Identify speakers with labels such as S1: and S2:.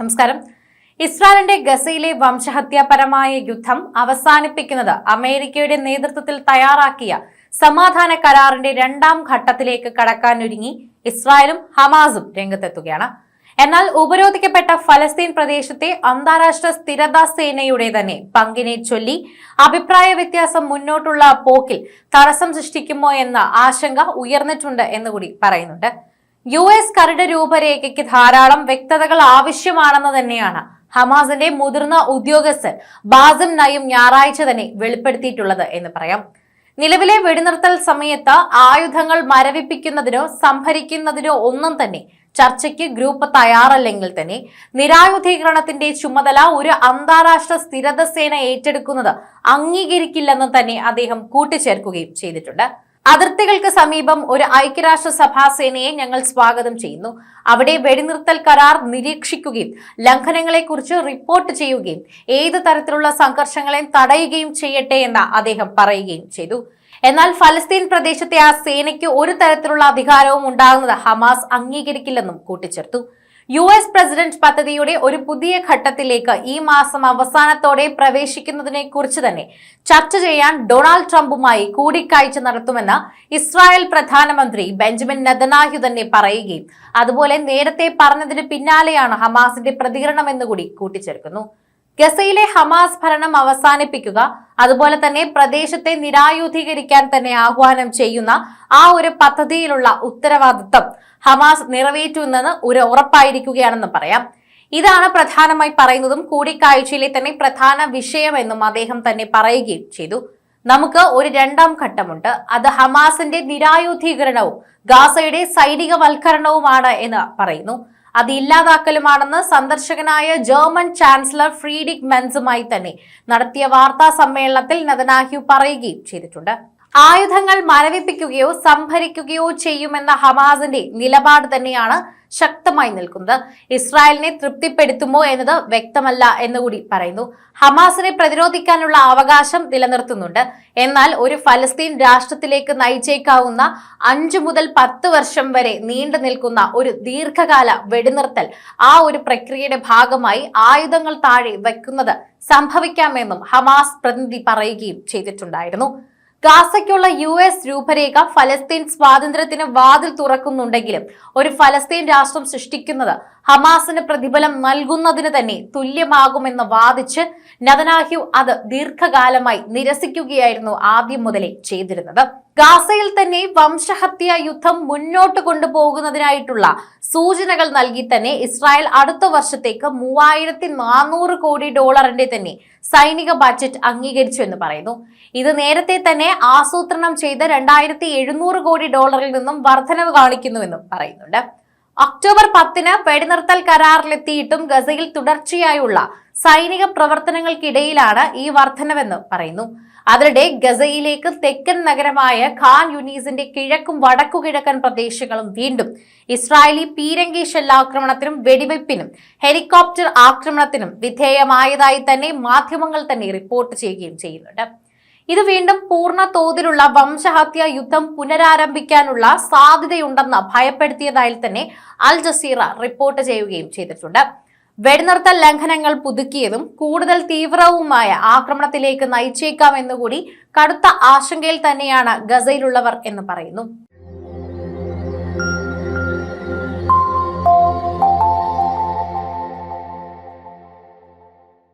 S1: നമസ്കാരം. ഇസ്രായേലിന്റെ ഗസയിലെ വംശഹത്യാപരമായ യുദ്ധം അവസാനിപ്പിക്കുന്നത് അമേരിക്കയുടെ നേതൃത്വത്തിൽ തയ്യാറാക്കിയ സമാധാന കരാറിന്റെ രണ്ടാം ഘട്ടത്തിലേക്ക് കടക്കാനൊരുങ്ങി ഇസ്രായേലും ഹമാസും രംഗത്തെത്തുകയാണ്. എന്നാൽ ഉപരോധിക്കപ്പെട്ട ഫലസ്തീൻ പ്രദേശത്തെ അന്താരാഷ്ട്ര സ്ഥിരതാ സേനയുടെ തന്നെ പങ്കിനെ ചൊല്ലി അഭിപ്രായ വ്യത്യാസം മുന്നോട്ടുള്ള പോക്കിൽ തടസ്സം സൃഷ്ടിക്കുമോ എന്ന ആശങ്ക ഉയർന്നിട്ടുണ്ട് എന്നുകൂടി പറയുന്നുണ്ട്. യു എസ് കരട് രൂപരേഖയ്ക്ക് ധാരാളം വ്യക്തതകൾ ആവശ്യമാണെന്ന് തന്നെയാണ് ഹമാസിന്റെ മുതിർന്ന ഉദ്യോഗസ്ഥൻ ബാസിം നയും ഞായറാഴ്ച തന്നെ വെളിപ്പെടുത്തിയിട്ടുള്ളത് എന്ന് പറയാം. നിലവിലെ വെടിനിർത്തൽ സമയത്ത് ആയുധങ്ങൾ മരവിപ്പിക്കുന്നതിനോ സംഭരിക്കുന്നതിനോ ഒന്നും തന്നെ ചർച്ചയ്ക്ക് ഗ്രൂപ്പ് തയ്യാറല്ലെങ്കിൽ തന്നെ നിരായുധീകരണത്തിന്റെ ചുമതല ഒരു അന്താരാഷ്ട്ര സ്ഥിരത സേന ഏറ്റെടുക്കുന്നത് അംഗീകരിക്കില്ലെന്ന് തന്നെ അദ്ദേഹം കൂട്ടിച്ചേർക്കുകയും ചെയ്തിട്ടുണ്ട്. അതിർത്തികൾക്ക് സമീപം ഒരു ഐക്യരാഷ്ട്ര സഭാ സേനയെ ഞങ്ങൾ സ്വാഗതം ചെയ്യുന്നു. അവിടെ വെടിനിർത്തൽ കരാർ നിരീക്ഷിക്കുകയും ലംഘനങ്ങളെക്കുറിച്ച് റിപ്പോർട്ട് ചെയ്യുകയും ഏത് തരത്തിലുള്ള സംഘർഷങ്ങളെ തടയുകയും ചെയ്യട്ടെ എന്ന് അദ്ദേഹം പറയുകയും ചെയ്തു. എന്നാൽ ഫലസ്തീൻ പ്രദേശത്തെ ആ സേനയ്ക്ക് ഒരു തരത്തിലുള്ള അധികാരവും ഉണ്ടാകുന്നത് ഹമാസ് അംഗീകരിക്കില്ലെന്നും കൂട്ടിച്ചേർത്തു. യു എസ് പ്രസിഡന്റ് പദ്ധതിയുടെ ഒരു പുതിയ ഘട്ടത്തിലേക്ക് ഈ മാസം അവസാനത്തോടെ പ്രവേശിക്കുന്നതിനെ കുറിച്ച് തന്നെ ചർച്ച ചെയ്യാൻ ഡൊണാൾഡ് ട്രംപുമായി കൂടിക്കാഴ്ച നടത്തുമെന്ന് ഇസ്രായേൽ പ്രധാനമന്ത്രി ബെഞ്ചമിൻ നെതനാഹു തന്നെ പറയുകയും അതുപോലെ നേരത്തെ പറഞ്ഞതിന് പിന്നാലെയാണ് ഹമാസിന്റെ പ്രതികരണം എന്നുകൂടി കൂട്ടിച്ചേർക്കുന്നു. ഗസയിലെ ഹമാസ് ഭരണം അവസാനിപ്പിക്കുക അതുപോലെ തന്നെ പ്രദേശത്തെ നിരായുധീകരിക്കാൻ തന്നെ ആഹ്വാനം ചെയ്യുന്ന ആ ഒരു പദ്ധതിയിലുള്ള ഉത്തരവാദിത്വം ഹമാസ് നിറവേറ്റുമെന്ന് ഒരു ഉറപ്പായിരിക്കുകയാണെന്ന് പറയാം. ഇതാണ് പ്രധാനമായി പറയുന്നതും കൂടിക്കാഴ്ചയിലെ തന്നെ പ്രധാന വിഷയമെന്നും അദ്ദേഹം തന്നെ പറയുകയും ചെയ്തു. നമുക്ക് ഒരു രണ്ടാം ഘട്ടമുണ്ട്. അത് ഹമാസിന്റെ നിരായുധീകരണവും ഗാസയുടെ സൈനികവൽക്കരണവുമാണ് എന്ന് പറയുന്നു. അത് ഇല്ലാതാക്കലുമാണെന്ന് സന്ദർശകനായ ജർമ്മൻ ചാൻസലർ ഫ്രീഡിക് മെൻസുമായി തന്നെ നടത്തിയ വാർത്താ സമ്മേളനത്തിൽ നദനാഹ്യു പറയുകയും ചെയ്തിട്ടുണ്ട്. ആയുധങ്ങൾ മരവിപ്പിക്കുകയോ സംഭരിക്കുകയോ ചെയ്യുമെന്ന ഹമാസിന്റെ നിലപാട് തന്നെയാണ് ശക്തമായി നിൽക്കുന്നത്. ഇസ്രായേലിനെ തൃപ്തിപ്പെടുത്തുമോ എന്നത് വ്യക്തമല്ല എന്നുകൂടി പറയുന്നു. ഹമാസിനെ പ്രതിരോധിക്കാനുള്ള അവകാശം നിലനിർത്തുന്നുണ്ട്. എന്നാൽ ഒരു ഫലസ്തീൻ രാഷ്ട്രത്തിലേക്ക് നയിച്ചേക്കാവുന്ന അഞ്ചു മുതൽ പത്ത് വർഷം വരെ നീണ്ടു നിൽക്കുന്ന ഒരു ദീർഘകാല വെടിനിർത്തൽ ആ ഒരു പ്രക്രിയയുടെ ഭാഗമായി ആയുധങ്ങൾ താഴെ വയ്ക്കുന്നത് സംഭവിക്കാമെന്നും ഹമാസ് പ്രതിനിധി പറയുകയും ചെയ്തിട്ടുണ്ടായിരുന്നു. ഗാസയ്ക്കുള്ള യു എസ് രൂപരേഖ ഫലസ്തീൻ സ്വാതന്ത്ര്യത്തിന് വാതിൽ തുറക്കുന്നുണ്ടെങ്കിലും ഒരു ഫലസ്തീൻ രാഷ്ട്രം സൃഷ്ടിക്കുന്നത് ഹമാസിന് പ്രതിഫലം നൽകുന്നതിന് തന്നെ തുല്യമാകുമെന്ന് വാദിച്ച് നദനാഹ്യു അത് ദീർഘകാലമായി നിരസിക്കുകയായിരുന്നു ആദ്യം മുതലേ ചെയ്തിരുന്നത്. ഗാസയിൽ തന്നെ വംശഹത്യ യുദ്ധം മുന്നോട്ട് കൊണ്ടുപോകുന്നതിനായിട്ടുള്ള സൂചനകൾ നൽകി തന്നെ ഇസ്രായേൽ അടുത്ത വർഷത്തേക്ക് മൂവായിരത്തി നാനൂറ് കോടി ഡോളറിന്റെ തന്നെ സൈനിക ബജറ്റ് അംഗീകരിച്ചു എന്ന് പറയുന്നു. ഇത് നേരത്തെ തന്നെ ആസൂത്രണം ചെയ്ത് രണ്ടായിരത്തി എഴുന്നൂറ് കോടി ഡോളറിൽ നിന്നും വർധനവ് കാണിക്കുന്നുവെന്നും പറയുന്നുണ്ട്. ഒക്ടോബർ പത്തിന് വെടിനിർത്തൽ കരാറിലെത്തിയിട്ടും ഗസയിൽ തുടർച്ചയായുള്ള സൈനിക പ്രവർത്തനങ്ങൾക്കിടയിലാണ് ഈ വർധനവെന്ന് പറയുന്നു. അതിനിടെ ഗസയിലേക്ക് തെക്കൻ നഗരമായ ഖാൻ യുനീസിന്റെ കിഴക്കും വടക്കു കിഴക്കൻ പ്രദേശങ്ങളും വീണ്ടും ഇസ്രായേലി പീരങ്കി ഷെല്ലാക്രമണത്തിനും വെടിവയ്പ്പിനും ഹെലികോപ്റ്റർ ആക്രമണത്തിനും വിധേയമായതായി തന്നെ മാധ്യമങ്ങൾ തന്നെ റിപ്പോർട്ട് ചെയ്യുകയും ചെയ്യുന്നുണ്ട്. ഇത് വീണ്ടും പൂർണ തോതിലുള്ള വംശഹത്യ യുദ്ധം പുനരാരംഭിക്കാനുള്ള സാധ്യതയുണ്ടെന്ന് ഭയപ്പെടുത്തിയതായി തന്നെ അൽ ജസീറ റിപ്പോർട്ട് ചെയ്യുകയും ചെയ്തിട്ടുണ്ട്. വെടിനിർത്തൽ ലംഘനങ്ങൾ പുതുക്കിയതും കൂടുതൽ തീവ്രവുമായ ആക്രമണത്തിലേക്ക് നയിച്ചേക്കാമെന്നുകൂടി കടുത്ത ആശങ്കയിൽ തന്നെയാണ് ഗസയിലുള്ളവർ എന്ന് പറയുന്നു.